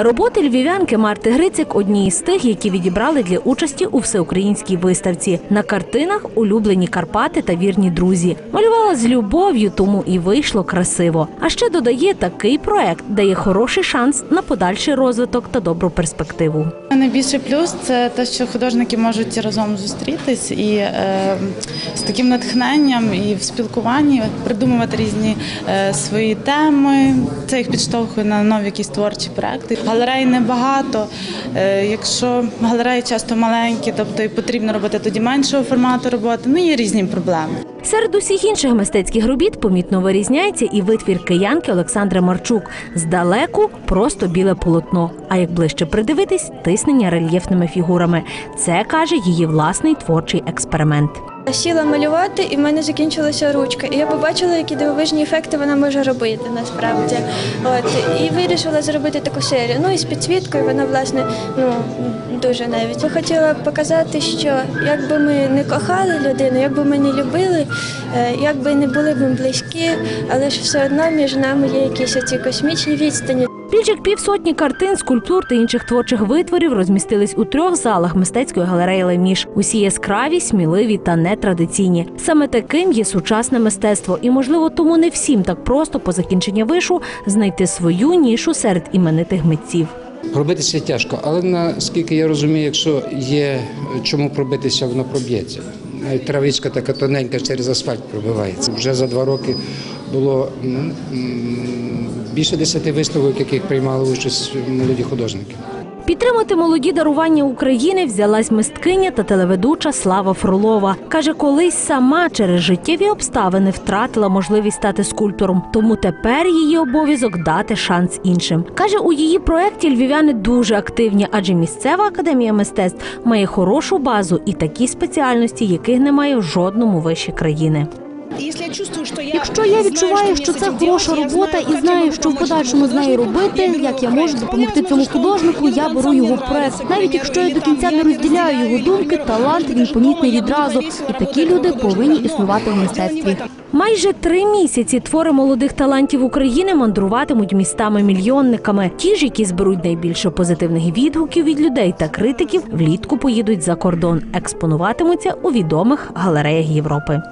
Роботи львів'янки Марти Грицик одні із тих, які відібрали для участі у всеукраїнській виставці. На картинах улюблені Карпати та вірні друзі. Малювала з любов'ю, тому і вийшло красиво. А ще додає, такий проект дає хороший шанс на подальший розвиток та добру перспективу. Найбільший плюс це те, що художники можуть разом зустрітись і е, з таким натхненням і в спілкуванні придумувати різні е, свої теми. Це їх підштовхує на нові якісь творчі проекти. Галерей небагато. Е, якщо галереї часто маленькі, тобто і потрібно робити тоді меншого формату роботи. Ну є різні проблеми. Серед усіх інших мистецьких робіт помітно вирізняється і витвір киянки Олександри Марчук. Здалеку просто біле полотно. А як ближче придивитись, тиснення рельєфними фігурами. Це каже її власний творчий експеримент. Сіла малювати, і в мене закінчилася ручка. І я побачила, які дивовижні ефекти вона може робити насправді. От і вирішила зробити таку серію. Ну і з підсвіткою вона власне ну дуже навіть. Я хотіла показати, що якби ми не кохали людину, якби ми не любили, е, якби не були б близькі, але ж все одно між нами є якісь оці космічні відстані. Більш як півсотні картин, скульптур та інших творчих витворів розмістились у трьох залах мистецької галереї Леміш. Усі яскраві, сміливі та нетрадиційні. Саме таким є сучасне мистецтво, і можливо тому не всім так просто по закінченні вишу знайти свою нішу серед іменитих митців. Пробитися тяжко, але наскільки я розумію, якщо є чому пробитися, воно проб'ється. Навіть травичка така тоненька через асфальт пробивається. Вже за два роки було більше десяти виставок, яких приймали участь молоді художники. Підтримати молоді дарування України взялась мисткиня та телеведуча Слава Фролова. Каже, колись сама через життєві обставини втратила можливість стати скульптором, тому тепер її обов'язок дати шанс іншим. Каже, у її проєкті львів'яни дуже активні, адже місцева академія мистецтв має хорошу базу і такі спеціальності, яких немає в жодному виші країни. Якщо я відчуваю, що це хороша робота і знаю, що в подальшому з нею робити, як я можу допомогти цьому художнику, я беру його в проект. Навіть якщо я до кінця не розділяю його думки, талант він помітний відразу. І такі люди повинні існувати в мистецтві. Майже три місяці твори молодих талантів України мандруватимуть містами-мільйонниками. Ті ж, які зберуть найбільше позитивних відгуків від людей та критиків, влітку поїдуть за кордон, експонуватимуться у відомих галереях Європи.